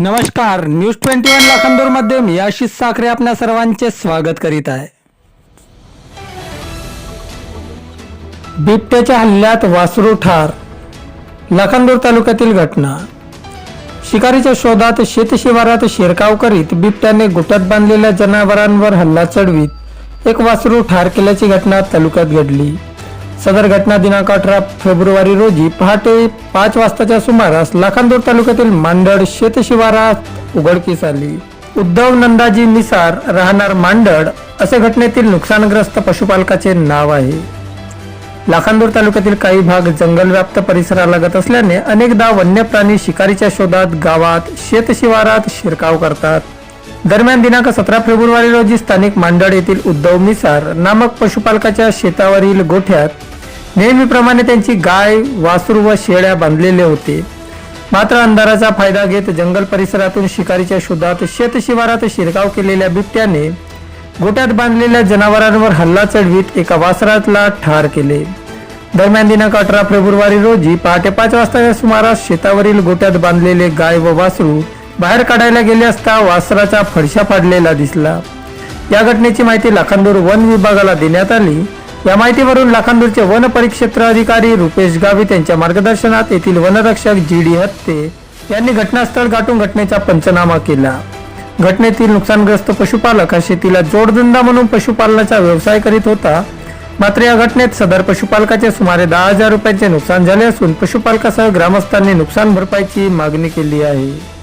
नमस्कार news twenty one लाखांदूरमध्ये मी आशिष साखरे आपल्या सर्वांचे स्वागत करीत आहे. बिबट्याच्या हल्ल्यात वासरू ठार लाखांदूर तालुक्यातील घटना. शिकारीच्या शोधात शेतशिवारात शिरकाव करीत बिबट्याने गुटत बांधलेल्या जनावरांवर हल्ला चढवीत एक वासरू ठार केल्याची घटना तालुक्यात घडली. सदर घटना दिनांक अठरा फेब्रुवारी रोजी पहाटे पाच वाजताच्या सुमारास लाखांदूर तालुक्यातील मांडळ शेतशिवारात उघडकीस आली. उद्धव नंदाजी निसार राहणार मांडळ असे घटनेतील नुकसानग्रस्त पशुपालकाचे नाव आहे. लाखांदूर तालुक्यातील काही भाग जंगलव्याप्त परिसरालगत असल्याने अनेकदा वन्य प्राणी शिकारीच्या शोधात गावात शेतशिवारात शिरकाव करतात. दरम्यान दिनांक सतरा फेब्रुवारी रोजी स्थानिक मांडळ येथील उद्धव मिसार नामक पशुपालकाच्या शेतावरील गोठ्यात नेहमीप्रमाणे त्यांची गाय वासरू व शेळ्या बांधलेले होते. मात्र अंधाराचा फायदा घेत जंगल परिसरातून शिकारीच्या शोधात शेतशिवारात शिरकाव केलेल्या बिबट्याने गोट्यात बांधलेल्या जनावरांवर हल्ला चढवीत एका वासरातला ठार केले. दरम्यान दिनांक अठरा फेब्रुवारी रोजी पहाटे पाच वाजताच्या सुमारास शेतावरील गोट्यात बांधलेले गाय व वासरू बाहेर काढायला गेले असता वासराचा फडशा फाडलेला दिसला. या घटनेची माहिती लाखांदूर वन विभागाला देण्यात आली. या माहितीवरून लाखांदूरचे वन परिक्षेत्र अधिकारी रुपेश गावित यांच्या मार्गदर्शनात येथील वनरक्षक जी डी हत्ते यांनी घटनास्थळ गाठून घटनेचा पंचनामा केला. घटनेतील नुकसानग्रस्त पशुपालक हा शेतीला जोडधंदा म्हणून पशुपालनाचा व्यवसाय करीत होता. मात्र या घटनेत सदर पशुपालकाचे सुमारे दहा हजार रुपयांचे नुकसान झाले असून पशुपालकासह ग्रामस्थांनी नुकसान भरपाईची मागणी केली आहे.